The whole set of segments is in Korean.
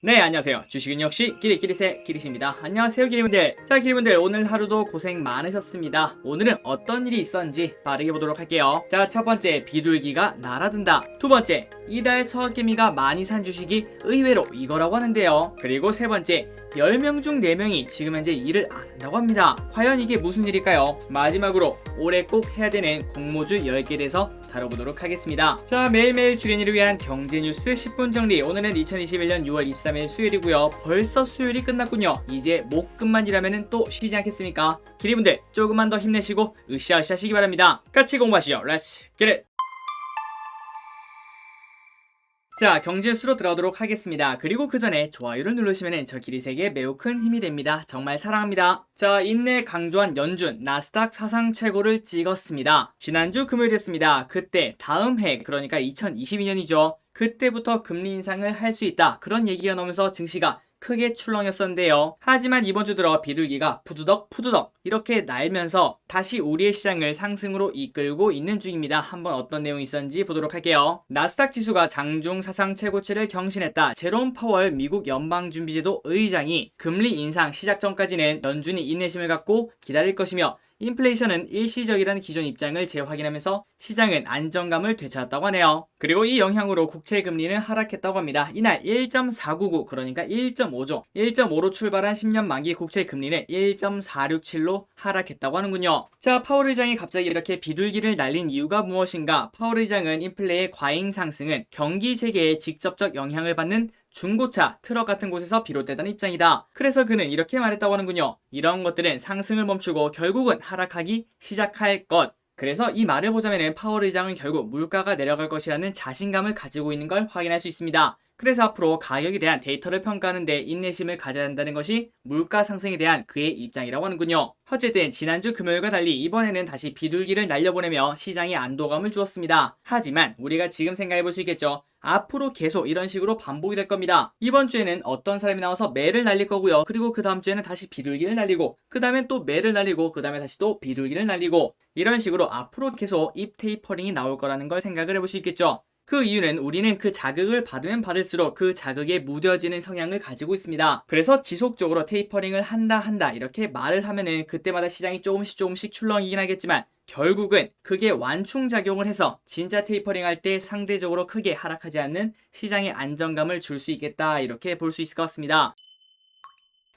네 안녕하세요. 주식은 역시 끼리끼리새 끼리십니다. 안녕하세요 끼리분들. 자 끼리분들 오늘 하루도 고생 많으셨습니다. 오늘은 어떤 일이 있었는지 빠르게 보도록 할게요. 자 첫 번째 비둘기가 날아든다. 두 번째 이달 서학개미가 많이 산 주식이 의외로 이거라고 하는데요. 그리고 세 번째 10명 중 4명이 지금 현재 일을 안 한다고 합니다. 과연 이게 무슨 일일까요? 마지막으로 올해 꼭 해야 되는 공모주 10개 대해서 다뤄보도록 하겠습니다. 자 매일매일 주린이를 위한 경제 뉴스 10분 정리. 오늘은 2021년 6월 23일 수요일이고요. 벌써 수요일이 끝났군요. 이제 목금만 일하면 또 쉬지 않겠습니까? 기리분들 조금만 더 힘내시고 으쌰으쌰 하시기 바랍니다. 같이 공부하시죠. 렛츠 기 자, 경제수로 들어가도록 하겠습니다. 그리고 그 전에 좋아요를 누르시면 저 기리세계에 매우 큰 힘이 됩니다. 정말 사랑합니다. 자, 인내 강조한 연준 나스닥 사상 최고를 찍었습니다. 지난주 금요일이었습니다. 그때 다음 해 그러니까 2022년이죠. 그때부터 금리 인상을 할 수 있다. 그런 얘기가 나오면서 증시가 크게 출렁였었는데요. 하지만 이번 주 들어 비둘기가 푸드덕 푸드덕 이렇게 날면서 다시 우리의 시장을 상승으로 이끌고 있는 중입니다. 한번 어떤 내용이 있었는지 보도록 할게요. 나스닥 지수가 장중 사상 최고치를 경신했다. 제롬 파월 미국 연방준비제도 의장이 금리 인상 시작 전까지는 연준이 인내심을 갖고 기다릴 것이며 인플레이션은 일시적이라는 기존 입장을 재확인하면서 시장은 안정감을 되찾았다고 하네요. 그리고 이 영향으로 국채 금리는 하락했다고 합니다. 이날 1.499 그러니까 1.5죠. 1.5로 출발한 10년 만기 국채 금리는 1.467로 하락했다고 하는군요. 자, 파월 의장이 갑자기 이렇게 비둘기를 날린 이유가 무엇인가? 파월 의장은 인플레의 과잉 상승은 경기 재개에 직접적 영향을 받는 중고차, 트럭 같은 곳에서 비롯되다는 입장이다. 그래서 그는 이렇게 말했다고 하는군요. 이런 것들은 상승을 멈추고 결국은 하락하기 시작할 것. 그래서 이 말을 보자면 파월 의장은 결국 물가가 내려갈 것이라는 자신감을 가지고 있는 걸 확인할 수 있습니다. 그래서 앞으로 가격에 대한 데이터를 평가하는데 인내심을 가져야 한다는 것이 물가 상승에 대한 그의 입장이라고 하는군요. 어쨌든 지난주 금요일과 달리 이번에는 다시 비둘기를 날려보내며 시장에 안도감을 주었습니다. 하지만 우리가 지금 생각해 볼 수 있겠죠. 앞으로 계속 이런 식으로 반복이 될 겁니다. 이번 주에는 어떤 사람이 나와서 매를 날릴 거고요. 그리고 그 다음 주에는 다시 비둘기를 날리고, 그 다음엔 또 매를 날리고, 그 다음에 다시 또 비둘기를 날리고, 이런 식으로 앞으로 계속 입 테이퍼링이 나올 거라는 걸 생각을 해볼 수 있겠죠. 그 이유는 우리는 그 자극을 받으면 받을수록 그 자극에 무뎌지는 성향을 가지고 있습니다. 그래서 지속적으로 테이퍼링을 한다 한다 이렇게 말을 하면은 그때마다 시장이 조금씩 조금씩 출렁이긴 하겠지만 결국은 그게 완충작용을 해서 진짜 테이퍼링 할 때 상대적으로 크게 하락하지 않는 시장의 안정감을 줄 수 있겠다 이렇게 볼 수 있을 것 같습니다.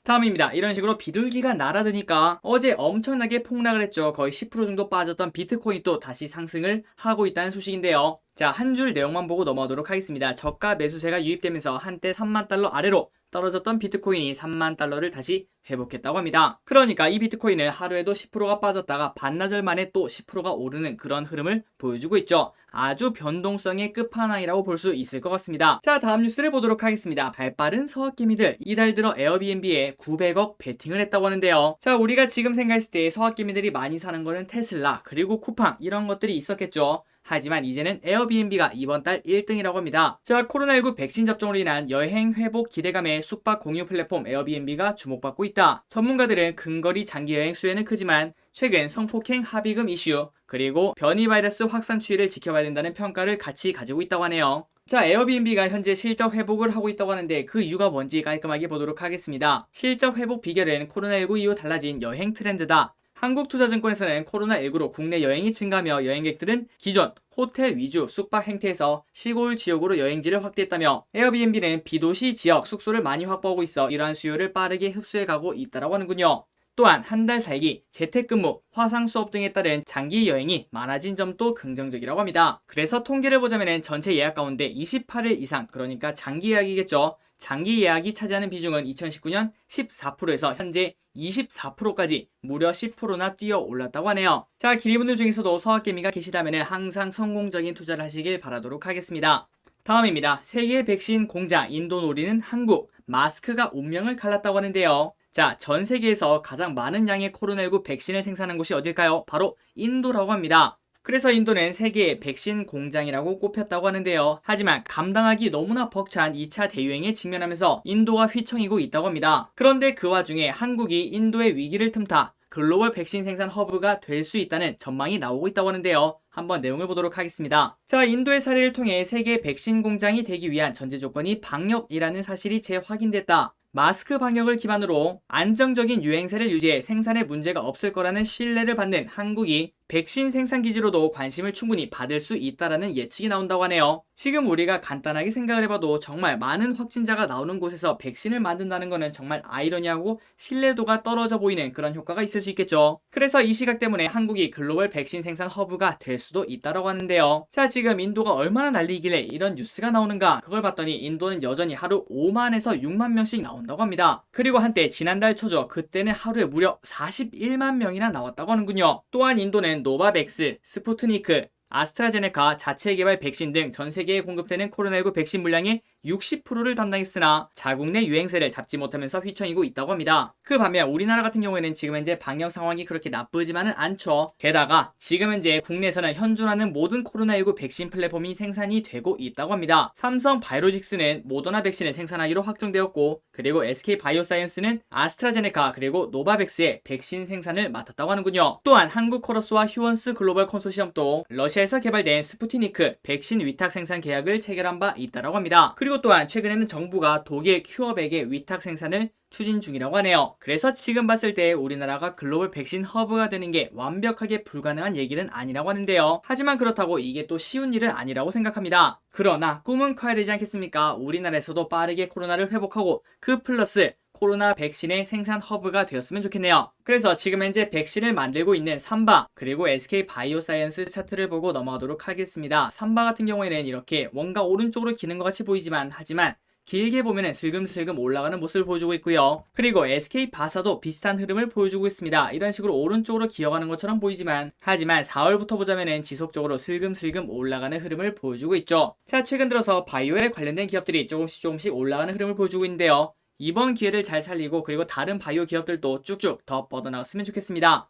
다음입니다. 이런 식으로 비둘기가 날아드니까 어제 엄청나게 폭락을 했죠. 거의 10% 정도 빠졌던 비트코인이 또 다시 상승을 하고 있다는 소식인데요. 자, 한 줄 내용만 보고 넘어가도록 하겠습니다. 저가 매수세가 유입되면서 한때 3만 달러 아래로 떨어졌던 비트코인이 3만 달러를 다시 회복했다고 합니다. 그러니까 이 비트코인은 하루에도 10%가 빠졌다가 반나절 만에 또 10%가 오르는 그런 흐름을 보여주고 있죠. 아주 변동성의 끝판왕이라고 볼 수 있을 것 같습니다. 자, 다음 뉴스를 보도록 하겠습니다. 발빠른 서학개미들 이달 들어 에어비앤비에 900억 베팅을 했다고 하는데요. 자, 우리가 지금 생각했을 때 서학개미들이 많이 사는 거는 테슬라 그리고 쿠팡 이런 것들이 있었겠죠. 하지만 이제는 에어비앤비가 이번 달 1등이라고 합니다. 자, 코로나19 백신 접종으로 인한 여행 회복 기대감에 숙박 공유 플랫폼 에어비앤비가 주목받고 있다. 전문가들은 근거리 장기 여행 수혜는 크지만 최근 성폭행 합의금 이슈 그리고 변이 바이러스 확산 추이를 지켜봐야 된다는 평가를 같이 가지고 있다고 하네요. 자, 에어비앤비가 현재 실적 회복을 하고 있다고 하는데 그 이유가 뭔지 깔끔하게 보도록 하겠습니다. 실적 회복 비결은 코로나19 이후 달라진 여행 트렌드다. 한국투자증권에서는 코로나19로 국내 여행이 증가하며 여행객들은 기존 호텔 위주 숙박 행태에서 시골 지역으로 여행지를 확대했다며 에어비앤비는 비도시 지역 숙소를 많이 확보하고 있어 이러한 수요를 빠르게 흡수해 가고 있다고 하는군요. 또한 한 달 살기, 재택근무, 화상 수업 등에 따른 장기 여행이 많아진 점도 긍정적이라고 합니다. 그래서 통계를 보자면 전체 예약 가운데 28일 이상, 그러니까 장기 예약이겠죠. 장기 예약이 차지하는 비중은 2019년 14%에서 현재 24%까지 무려 10%나 뛰어 올랐다고 하네요. 자, 기리분들 중에서도 서학개미가 계시다면 항상 성공적인 투자를 하시길 바라도록 하겠습니다. 다음입니다. 세계 백신 공장 인도 노리는 한국 마스크가 운명을 갈랐다고 하는데요. 자, 전 세계에서 가장 많은 양의 코로나19 백신을 생산한 곳이 어딜까요? 바로 인도라고 합니다. 그래서 인도는 세계의 백신 공장이라고 꼽혔다고 하는데요. 하지만 감당하기 너무나 벅찬 2차 대유행에 직면하면서 인도가 휘청이고 있다고 합니다. 그런데 그 와중에 한국이 인도의 위기를 틈타 글로벌 백신 생산 허브가 될 수 있다는 전망이 나오고 있다고 하는데요. 한번 내용을 보도록 하겠습니다. 자, 인도의 사례를 통해 세계 백신 공장이 되기 위한 전제 조건이 방역이라는 사실이 재확인됐다. 마스크 방역을 기반으로 안정적인 유행세를 유지해 생산에 문제가 없을 거라는 신뢰를 받는 한국이 백신 생산 기지로도 관심을 충분히 받을 수 있다라는 예측이 나온다고 하네요. 지금 우리가 간단하게 생각을 해봐도 정말 많은 확진자가 나오는 곳에서 백신을 만든다는 것은 정말 아이러니하고 신뢰도가 떨어져 보이는 그런 효과가 있을 수 있겠죠. 그래서 이 시각 때문에 한국이 글로벌 백신 생산 허브가 될 수도 있다고 하는데요. 자, 지금 인도가 얼마나 난리이길래 이런 뉴스가 나오는가? 그걸 봤더니 인도는 여전히 하루 5만에서 6만 명씩 나온다고 합니다. 그리고 한때 지난달 초죠. 그때는 하루에 무려 41만 명이나 나왔다고 하는군요. 또한 인도는 노바백스, 스푸트니크, 아스트라제네카 자체 개발 백신 등 전 세계에 공급되는 코로나19 백신 물량의 60%를 담당했으나 자국 내 유행세를 잡지 못하면서 휘청이고 있다고 합니다. 그 반면 우리나라 같은 경우에는 지금 현재 방역 상황이 그렇게 나쁘지만은 않죠. 게다가 지금 현재 국내에서는 현존하는 모든 코로나19 백신 플랫폼이 생산이 되고 있다고 합니다. 삼성 바이오로직스는 모더나 백신을 생산하기로 확정되었고 그리고 SK 바이오사이언스는 아스트라제네카 그리고 노바백스의 백신 생산을 맡았다고 하는군요. 또한 한국 코러스와 휴원스 글로벌 컨소시엄도 러시아에서 개발된 스푸티니크 백신 위탁 생산 계약을 체결한 바 있다고 합니다. 그리고 또한 최근에는 정부가 독일 큐어백의 위탁 생산을 추진 중이라고 하네요. 그래서 지금 봤을 때 우리나라가 글로벌 백신 허브가 되는 게 완벽하게 불가능한 얘기는 아니라고 하는데요. 하지만 그렇다고 이게 또 쉬운 일은 아니라고 생각합니다. 그러나 꿈은 커야 되지 않겠습니까? 우리나라에서도 빠르게 코로나를 회복하고 그 플러스 코로나 백신의 생산 허브가 되었으면 좋겠네요. 그래서 지금 현재 백신을 만들고 있는 삼바 그리고 SK 바이오사이언스 차트를 보고 넘어가도록 하겠습니다. 삼바 같은 경우에는 이렇게 뭔가 오른쪽으로 기는 것 같이 보이지만 하지만 길게 보면은 슬금슬금 올라가는 모습을 보여주고 있고요. 그리고 SK 바사도 비슷한 흐름을 보여주고 있습니다. 이런 식으로 오른쪽으로 기어가는 것처럼 보이지만 하지만 4월부터 보자면은 지속적으로 슬금슬금 올라가는 흐름을 보여주고 있죠. 자, 최근 들어서 바이오에 관련된 기업들이 조금씩 조금씩 올라가는 흐름을 보여주고 있는데요. 이번 기회를 잘 살리고 그리고 다른 바이오 기업들도 쭉쭉 더 뻗어나갔으면 좋겠습니다.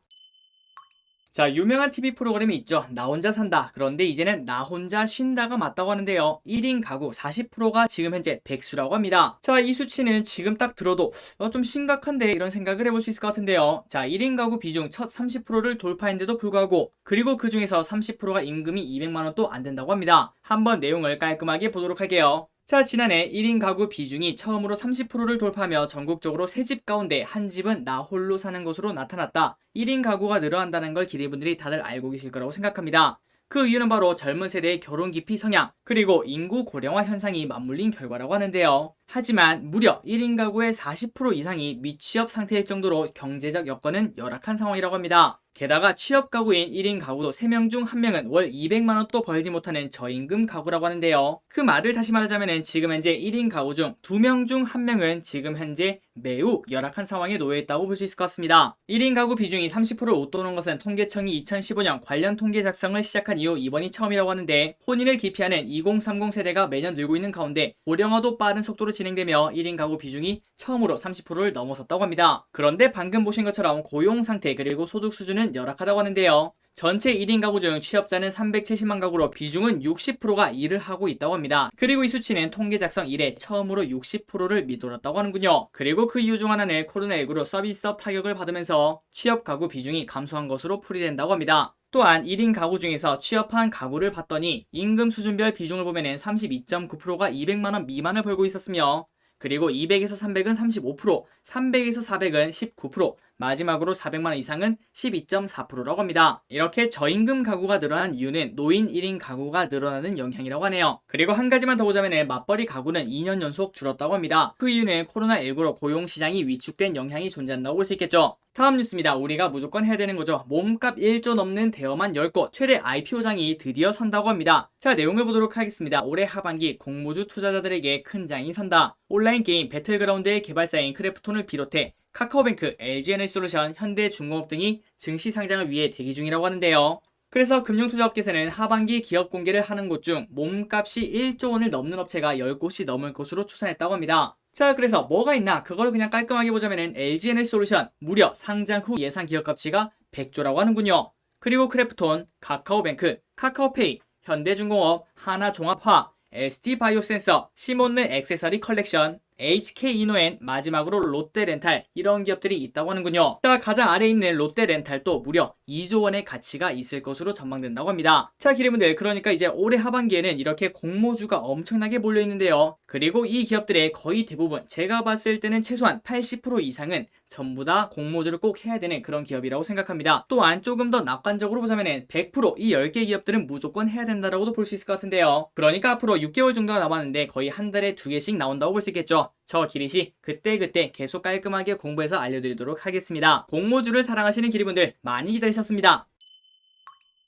자, 유명한 TV 프로그램이 있죠. 나 혼자 산다. 그런데 이제는 나 혼자 쉰다가 맞다고 하는데요. 1인 가구 40%가 지금 현재 백수라고 합니다. 자, 이 수치는 지금 딱 들어도 어, 좀 심각한데 이런 생각을 해볼 수 있을 것 같은데요. 자, 1인 가구 비중 첫 30%를 돌파했는데도 불구하고 그리고 그 중에서 30%가 임금이 200만원 도 안 된다고 합니다. 한번 내용을 깔끔하게 보도록 할게요. 자, 지난해 1인 가구 비중이 처음으로 30%를 돌파하며 전국적으로 세집 가운데 한 집은 나 홀로 사는 것으로 나타났다. 1인 가구가 늘어난다는 걸 기대분들이 다들 알고 계실 거라고 생각합니다. 그 이유는 바로 젊은 세대의 결혼 기피 성향, 그리고 인구 고령화 현상이 맞물린 결과라고 하는데요. 하지만 무려 1인 가구의 40% 이상이 미취업 상태일 정도로 경제적 여건은 열악한 상황이라고 합니다. 게다가 취업 가구인 1인 가구도 3명 중 1명은 월 200만원도 벌지 못하는 저임금 가구라고 하는데요. 그 말을 다시 말하자면 지금 현재 1인 가구 중 2명 중 1명은 지금 현재 매우 열악한 상황에 놓여 있다고 볼 수 있을 것 같습니다. 1인 가구 비중이 30%를 웃도는 것은 통계청이 2015년 관련 통계 작성을 시작한 이후 이번이 처음이라고 하는데 혼인을 기피하는 2030 세대가 매년 늘고 있는 가운데 고령화도 빠른 속도로 진행되며 1인 가구 비중이 처음으로 30%를 넘어섰다고 합니다. 그런데 방금 보신 것처럼 고용 상태 그리고 소득 수준은 열악하다고 하는데요. 전체 1인 가구 중 취업자는 370만 가구로 비중은 60%가 일을 하고 있다고 합니다. 그리고 이 수치는 통계 작성 이래 처음으로 60%를 밑돌았다고 하는군요. 그리고 그 이유 중 하나는 코로나19로 서비스업 타격을 받으면서 취업 가구 비중이 감소한 것으로 풀이된다고 합니다. 또한 1인 가구 중에서 취업한 가구를 봤더니 임금 수준별 비중을 보면 32.9%가 200만원 미만을 벌고 있었으며 그리고 200에서 300은 35%, 300에서 400은 19%, 마지막으로 400만원 이상은 12.4%라고 합니다. 이렇게 저임금 가구가 늘어난 이유는 노인 1인 가구가 늘어나는 영향이라고 하네요. 그리고 한 가지만 더 보자면 맞벌이 가구는 2년 연속 줄었다고 합니다. 그 이유는 코로나19로 고용시장이 위축된 영향이 존재한다고 볼 수 있겠죠. 다음 뉴스입니다. 우리가 무조건 해야 되는 거죠. 몸값 1조 넘는 대여만 10곳, 최대 IPO장이 드디어 선다고 합니다. 자, 내용을 보도록 하겠습니다. 올해 하반기 공모주 투자자들에게 큰 장이 선다. 온라인 게임 배틀그라운드의 개발사인 크래프톤을 비롯해 카카오뱅크, LG에너지솔루션, 현대중공업 등이 증시 상장을 위해 대기 중이라고 하는데요. 그래서 금융투자업계에서는 하반기 기업 공개를 하는 곳 중 몸값이 1조 원을 넘는 업체가 10곳이 넘을 것으로 추산했다고 합니다. 자, 그래서 뭐가 있나? 그걸 그냥 깔끔하게 보자면은 LG에너지솔루션 무려 상장 후 예상 기업 가치가 100조라고 하는군요. 그리고 크래프톤, 카카오뱅크, 카카오페이, 현대중공업, 하나종합화, ST바이오센서, 시몬느 액세서리 컬렉션, HK 이노엔, 마지막으로 롯데렌탈 이런 기업들이 있다고 하는군요. 자, 가장 아래에 있는 롯데렌탈도 무려 2조 원의 가치가 있을 것으로 전망된다고 합니다. 자, 기리분들 그러니까 이제 올해 하반기에는 이렇게 공모주가 엄청나게 몰려 있는데요. 그리고 이 기업들의 거의 대부분 제가 봤을 때는 최소한 80% 이상은 전부 다 공모주를 꼭 해야 되는 그런 기업이라고 생각합니다. 또한 조금 더 낙관적으로 보자면은 100%이 10개 기업들은 무조건 해야 된다라고도 볼 수 있을 것 같은데요. 그러니까 앞으로 6개월 정도가 남았는데 거의 한 달에 두 개씩 나온다고 볼 수 있겠죠. 저 기릿이 그때그때 계속 깔끔하게 공부해서 알려드리도록 하겠습니다. 공모주를 사랑하시는 기리분들 많이 기다리셨습니다.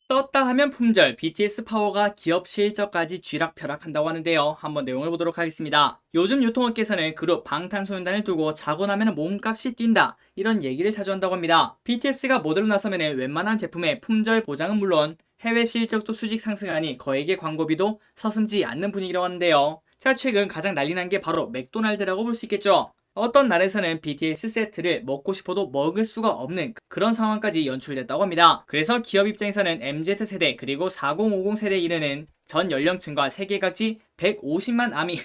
떴다 하면 품절, BTS 파워가 기업 실적까지 쥐락펴락한다고 하는데요. 한번 내용을 보도록 하겠습니다. 요즘 유통업계에서는 그룹 방탄소년단을 두고 자고 나면 몸값이 뛴다 이런 얘기를 자주 한다고 합니다. BTS가 모델로 나서면 웬만한 제품의 품절 보장은 물론 해외 실적도 수직 상승하니 거액의 광고비도 서슴지 않는 분위기라고 하는데요. 자 최근 가장 난리 난 게 바로 맥도날드라고 볼 수 있겠죠. 어떤 날에서는 BTS 세트를 먹고 싶어도 먹을 수가 없는 그런 상황까지 연출됐다고 합니다. 그래서 기업 입장에서는 MZ세대 그리고 4050 세대에 이르는 전 연령층과 세계 각지 150만 아미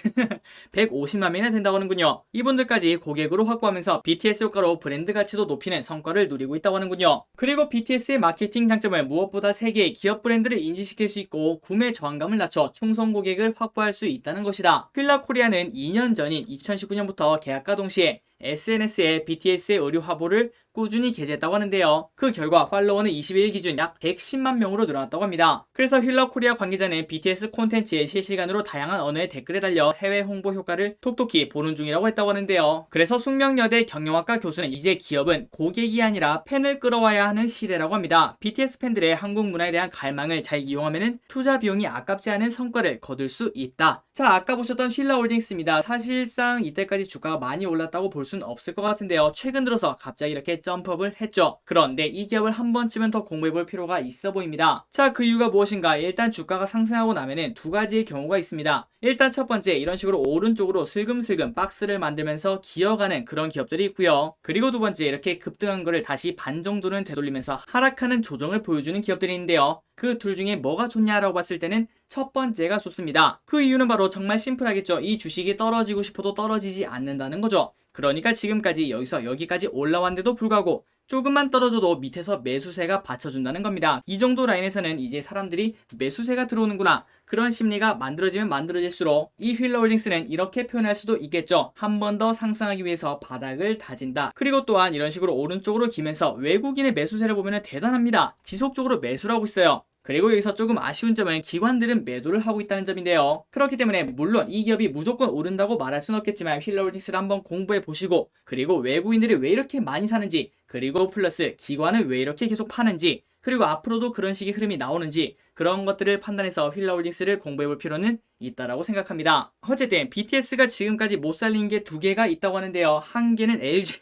150만 명이나 된다고 하는군요. 이분들까지 고객으로 확보하면서 BTS 효과로 브랜드 가치도 높이는 성과를 누리고 있다고 하는군요. 그리고 BTS의 마케팅 장점은 무엇보다 세계의 기업 브랜드를 인지시킬 수 있고 구매 저항감을 낮춰 충성 고객을 확보할 수 있다는 것이다. 휠라 코리아는 2년 전인 2019년부터 계약과 동시에 SNS에 BTS의 의류 화보를 꾸준히 게재했다고 하는데요. 그 결과 팔로워는 22일 기준 약 110만 명으로 늘어났다고 합니다. 그래서 휠러 코리아 관계자는 BTS 콘텐츠에 실시간으로 다양한 언어의 댓글에 달려 해외 홍보 효과를 톡톡히 보는 중이라고 했다고 하는데요. 그래서 숙명여대 경영학과 교수는 이제 기업은 고객이 아니라 팬을 끌어와야 하는 시대라고 합니다. BTS 팬들의 한국 문화에 대한 갈망을 잘 이용하면 투자 비용이 아깝지 않은 성과를 거둘 수 있다. 자, 아까 보셨던 휠라 홀딩스입니다. 사실상 이때까지 주가가 많이 올랐다고 볼 수는 없을 것 같은데요. 최근 들어서 갑자기 이렇게 점프업을 했죠. 그런데 이 기업을 한 번쯤은 더 공부해 볼 필요가 있어 보입니다. 자, 그 이유가 무엇인가? 일단 주가가 상승하고 나면은 두 가지의 경우가 있습니다. 일단 첫 번째 이런 식으로 오른쪽으로 슬금슬금 박스를 만들면서 기어가는 그런 기업들이 있고요. 그리고 두 번째 이렇게 급등한 거를 다시 반 정도는 되돌리면서 하락하는 조정을 보여주는 기업들이 있는데요. 그둘 중에 뭐가 좋냐라고 봤을 때는 첫 번째가 좋습니다. 그 이유는 바로 정말 심플하겠죠. 이 주식이 떨어지고 싶어도 떨어지지 않는다는 거죠. 그러니까 지금까지 여기서 여기까지 올라왔는데도 불구하고 조금만 떨어져도 밑에서 매수세가 받쳐준다는 겁니다. 이 정도 라인에서는 이제 사람들이 매수세가 들어오는구나. 그런 심리가 만들어지면 만들어질수록 이 휠러 홀딩스는 이렇게 표현할 수도 있겠죠. 한 번 더 상승하기 위해서 바닥을 다진다. 그리고 또한 이런 식으로 오른쪽으로 기면서 외국인의 매수세를 보면 대단합니다. 지속적으로 매수를 하고 있어요. 그리고 여기서 조금 아쉬운 점은 기관들은 매도를 하고 있다는 점인데요. 그렇기 때문에 물론 이 기업이 무조건 오른다고 말할 수는 없겠지만 휠러홀딩스를 한번 공부해 보시고 그리고 외국인들이 왜 이렇게 많이 사는지 그리고 플러스 기관은 왜 이렇게 계속 파는지 그리고 앞으로도 그런 식의 흐름이 나오는지 그런 것들을 판단해서 휠러홀딩스를 공부해 볼 필요는 있다라고 생각합니다. 어쨌든 BTS가 지금까지 못 살린 게 두 개가 있다고 하는데요. 한 개는 LG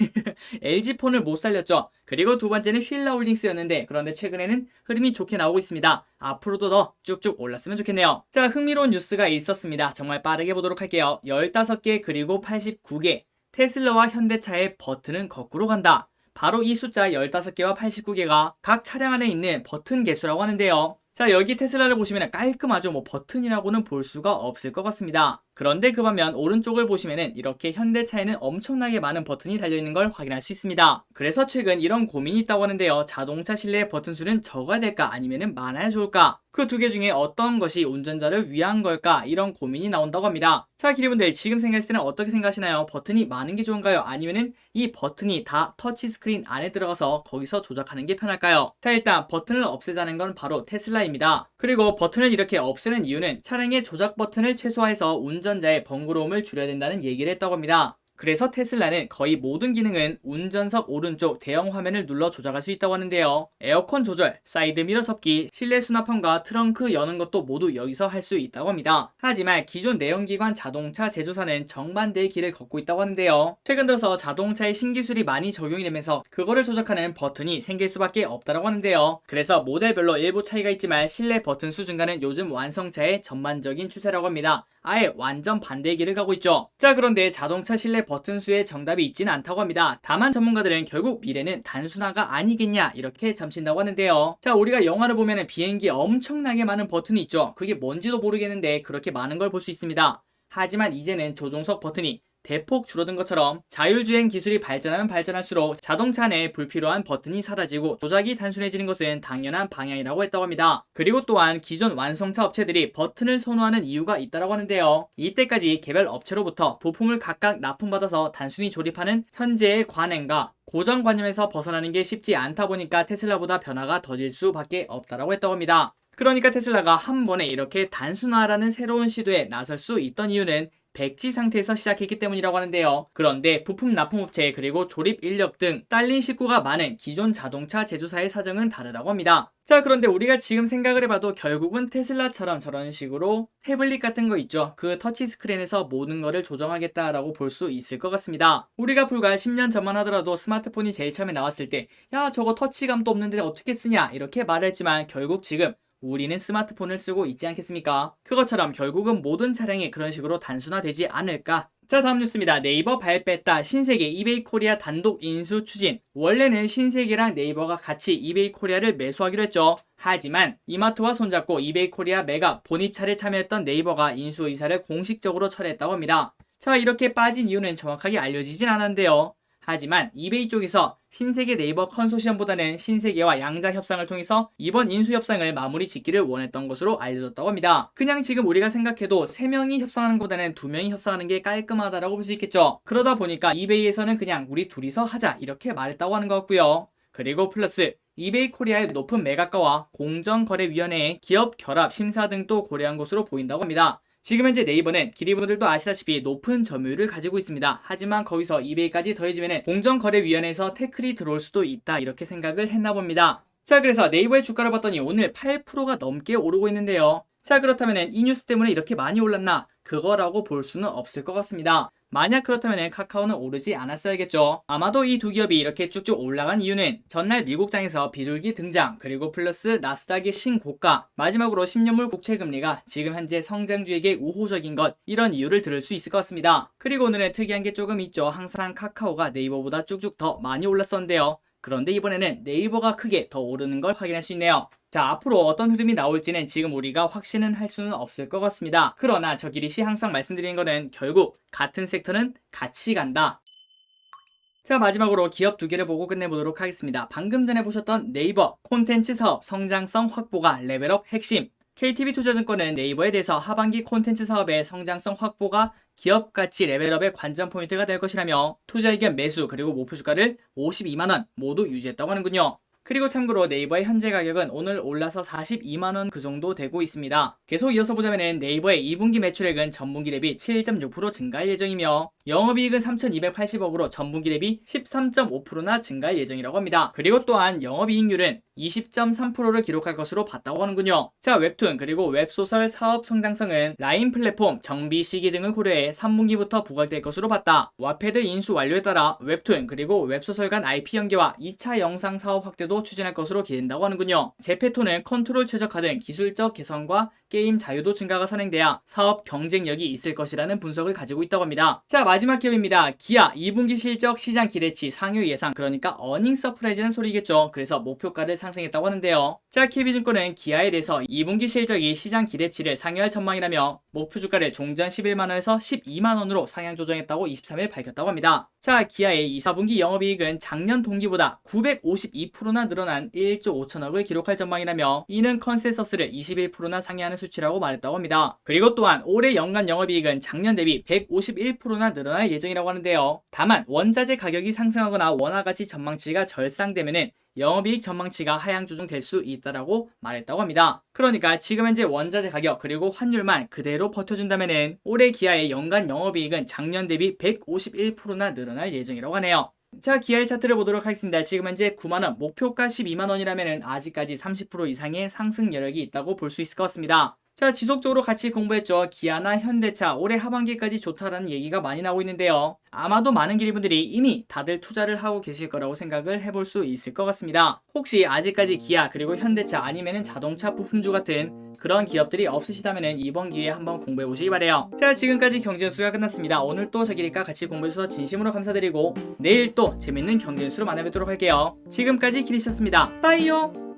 LG 폰을 못 살렸죠. 그리고 두 번째는 휠러홀딩스였는데 그런데 최근에는 흐름이 좋게 나오고 있습니다. 앞으로도 더 쭉쭉 올랐으면 좋겠네요. 자, 흥미로운 뉴스가 있었습니다. 정말 빠르게 보도록 할게요. 15개 그리고 89개. 테슬라와 현대차의 버튼은 거꾸로 간다. 바로 이 숫자 15개와 89개가 각 차량 안에 있는 버튼 개수라고 하는데요. 자, 여기 테슬라를 보시면 깔끔하죠. 뭐 버튼이라고는 볼 수가 없을 것 같습니다. 그런데 그 반면 오른쪽을 보시면은 이렇게 현대차에는 엄청나게 많은 버튼이 달려있는 걸 확인할 수 있습니다. 그래서 최근 이런 고민이 있다고 하는데요. 자동차 실내 버튼 수는 적어야 될까 아니면은 많아야 좋을까? 그 두 개 중에 어떤 것이 운전자를 위한 걸까? 이런 고민이 나온다고 합니다. 자, 기리분들 지금 생각했을 때는 어떻게 생각하시나요? 버튼이 많은 게 좋은가요? 아니면은 이 버튼이 다 터치 스크린 안에 들어가서 거기서 조작하는 게 편할까요? 자, 일단 버튼을 없애자는 건 바로 테슬라입니다. 그리고 버튼을 이렇게 없애는 이유는 차량의 조작 버튼을 최소화해서 운전 자의 번거로움을 줄여야 된다는 얘기를 했다고 합니다. 그래서 테슬라는 거의 모든 기능은 운전석 오른쪽 대형 화면을 눌러 조작할 수 있다고 하는데요. 에어컨 조절, 사이드 미러 접기, 실내 수납함과 트렁크 여는 것도 모두 여기서 할 수 있다고 합니다. 하지만 기존 내연기관 자동차 제조사는 정반대의 길을 걷고 있다고 하는데요. 최근 들어서 자동차의 신기술이 많이 적용이 되면서 그거를 조작하는 버튼이 생길 수밖에 없다고 하는데요. 그래서 모델별로 일부 차이가 있지만 실내 버튼 수 증가는 요즘 완성차의 전반적인 추세라고 합니다. 아예 완전 반대의 길을 가고 있죠. 자, 그런데 자동차 실내 버튼 수에 정답이 있지는 않다고 합니다. 다만 전문가들은 결국 미래는 단순화가 아니겠냐 이렇게 잠신다고 하는데요. 자, 우리가 영화를 보면 비행기에 엄청나게 많은 버튼이 있죠. 그게 뭔지도 모르겠는데 그렇게 많은 걸 볼 수 있습니다. 하지만 이제는 조종석 버튼이 대폭 줄어든 것처럼 자율주행 기술이 발전하면 발전할수록 자동차 내에 불필요한 버튼이 사라지고 조작이 단순해지는 것은 당연한 방향이라고 했다고 합니다. 그리고 또한 기존 완성차 업체들이 버튼을 선호하는 이유가 있다고 하는데요. 이때까지 개별 업체로부터 부품을 각각 납품받아서 단순히 조립하는 현재의 관행과 고정관념에서 벗어나는 게 쉽지 않다 보니까 테슬라보다 변화가 더딜 수밖에 없다고 했다고 합니다. 그러니까 테슬라가 한 번에 이렇게 단순화라는 새로운 시도에 나설 수 있던 이유는 백지 상태에서 시작했기 때문이라고 하는데요. 그런데 부품 납품업체 그리고 조립 인력 등 딸린 식구가 많은 기존 자동차 제조사의 사정은 다르다고 합니다. 자 그런데 우리가 지금 생각을 해봐도 결국은 테슬라처럼 저런 식으로 태블릿 같은 거 있죠. 그 터치 스크린에서 모든 거를 조정하겠다라고 볼 수 있을 것 같습니다. 우리가 불과 10년 전만 하더라도 스마트폰이 제일 처음에 나왔을 때 야 저거 터치감도 없는데 어떻게 쓰냐 이렇게 말했지만 결국 지금 우리는 스마트폰을 쓰고 있지 않겠습니까? 그것처럼 결국은 모든 차량이 그런 식으로 단순화되지 않을까? 자 다음 뉴스입니다. 네이버 발 뺐다 신세계 이베이 코리아 단독 인수 추진 원래는 신세계랑 네이버가 같이 이베이 코리아를 매수하기로 했죠. 하지만 이마트와 손잡고 이베이 코리아 매각 본입차를 참여했던 네이버가 인수 의사를 공식적으로 철회했다고 합니다. 자 이렇게 빠진 이유는 정확하게 알려지진 않았는데요. 하지만 이베이 쪽에서 신세계 네이버 컨소시엄보다는 신세계와 양자 협상을 통해서 이번 인수 협상을 마무리 짓기를 원했던 것으로 알려졌다고 합니다. 그냥 지금 우리가 생각해도 3명이 협상하는 것보다는 2명이 협상하는 게 깔끔하다라고 볼 수 있겠죠. 그러다 보니까 이베이에서는 그냥 우리 둘이서 하자 이렇게 말했다고 하는 것 같고요. 그리고 플러스 이베이 코리아의 높은 매각가와 공정거래위원회의 기업 결합 심사 등도 고려한 것으로 보인다고 합니다. 지금 현재 네이버는 기리분들도 아시다시피 높은 점유율을 가지고 있습니다. 하지만 거기서 이베이까지 더해지면 공정거래위원회에서 태클이 들어올 수도 있다 이렇게 생각을 했나 봅니다. 자 그래서 네이버의 주가를 봤더니 오늘 8%가 넘게 오르고 있는데요. 자 그렇다면 이 뉴스 때문에 이렇게 많이 올랐나? 그거라고 볼 수는 없을 것 같습니다. 만약 그렇다면 카카오는 오르지 않았어야겠죠. 아마도 이 두 기업이 이렇게 쭉쭉 올라간 이유는 전날 미국장에서 비둘기 등장, 그리고 플러스 나스닥의 신고가, 마지막으로 10년물 국채 금리가 지금 현재 성장주에게 우호적인 것, 이런 이유를 들을 수 있을 것 같습니다. 그리고 오늘은 특이한 게 조금 있죠. 항상 카카오가 네이버보다 쭉쭉 더 많이 올랐었는데요. 그런데 이번에는 네이버가 크게 더 오르는 걸 확인할 수 있네요. 자, 앞으로 어떤 흐름이 나올지는 지금 우리가 확신은 할 수는 없을 것 같습니다. 그러나 저 기리시 항상 말씀드리는 거는 결국 같은 섹터는 같이 간다. 자, 마지막으로 기업 두 개를 보고 끝내보도록 하겠습니다. 방금 전에 보셨던 네이버 콘텐츠 사업 성장성 확보가 레벨업 핵심. KTB 투자증권은 네이버에 대해서 하반기 콘텐츠 사업의 성장성 확보가 기업 가치 레벨업의 관전 포인트가 될 것이라며 투자 의견 매수 그리고 목표 주가를 52만 원 모두 유지했다고 하는군요. 그리고 참고로 네이버의 현재 가격은 오늘 올라서 42만원 그 정도 되고 있습니다. 계속 이어서 보자면 네이버의 2분기 매출액은 전분기 대비 7.6% 증가할 예정이며 영업이익은 3,280억으로 전분기 대비 13.5%나 증가할 예정이라고 합니다. 그리고 또한 영업이익률은 20.3%를 기록할 것으로 봤다고 하는군요. 자, 웹툰 그리고 웹소설 사업 성장성은 라인 플랫폼 정비 시기 등을 고려해 3분기부터 부각될 것으로 봤다. 와패드 인수 완료에 따라 웹툰 그리고 웹소설 간 IP 연계와 2차 영상 사업 확대도 추진할 것으로 기대된다고 하는군요. 제페토는 컨트롤 최적화 등 기술적 개선과 게임 자유도 증가가 선행돼야 사업 경쟁력이 있을 것이라는 분석을 가지고 있다고 합니다. 자 마지막 기업입니다. 기아 2분기 실적 시장 기대치 상위 예상 그러니까 어닝 서프라이즈는 소리겠죠. 그래서 목표가를 상승했다고 하는데요. 자 KB증권은 기아에 대해서 2분기 실적이 시장 기대치를 상회할 전망이라며 목표 주가를 종전 11만원에서 12만원으로 상향 조정했다고 23일 밝혔다고 합니다. 자 기아의 2, 4분기 영업이익은 작년 동기보다 952%나 늘어난 1조 5천억을 기록할 전망이라며 이는 컨센서스를 21%나 상회하는 수치라고 말했다고 합니다. 그리고 또한 올해 연간 영업이익은 작년 대비 151%나 늘어날 예정이라고 하는데요. 다만 원자재 가격이 상승하거나 원화 가치 전망치가 절상되면은 영업이익 전망치가 하향 조정될 수 있다라고 말했다고 합니다. 그러니까 지금 현재 원자재 가격 그리고 환율만 그대로 버텨준다면은 올해 기아의 연간 영업이익은 작년 대비 151%나 늘어날 예정이라고 하네요. 자, 기아의 차트를 보도록 하겠습니다. 지금 현재 9만원, 목표가 12만원이라면 아직까지 30% 이상의 상승 여력이 있다고 볼 수 있을 것 같습니다. 자, 지속적으로 같이 공부했죠. 기아나 현대차 올해 하반기까지 좋다라는 얘기가 많이 나오고 있는데요. 아마도 많은 기리분들이 이미 다들 투자를 하고 계실 거라고 생각을 해볼 수 있을 것 같습니다. 혹시 아직까지 기아 그리고 현대차 아니면은 자동차 부품주 같은 그런 기업들이 없으시다면 이번 기회에 한번 공부해 보시기 바래요. 자, 지금까지 경제뉴스가 끝났습니다. 오늘 또 저기니까 같이 공부해 주셔서 진심으로 감사드리고 내일 또 재밌는 경제뉴스로 만나뵙도록 할게요. 지금까지 기리셨습니다. 빠이요.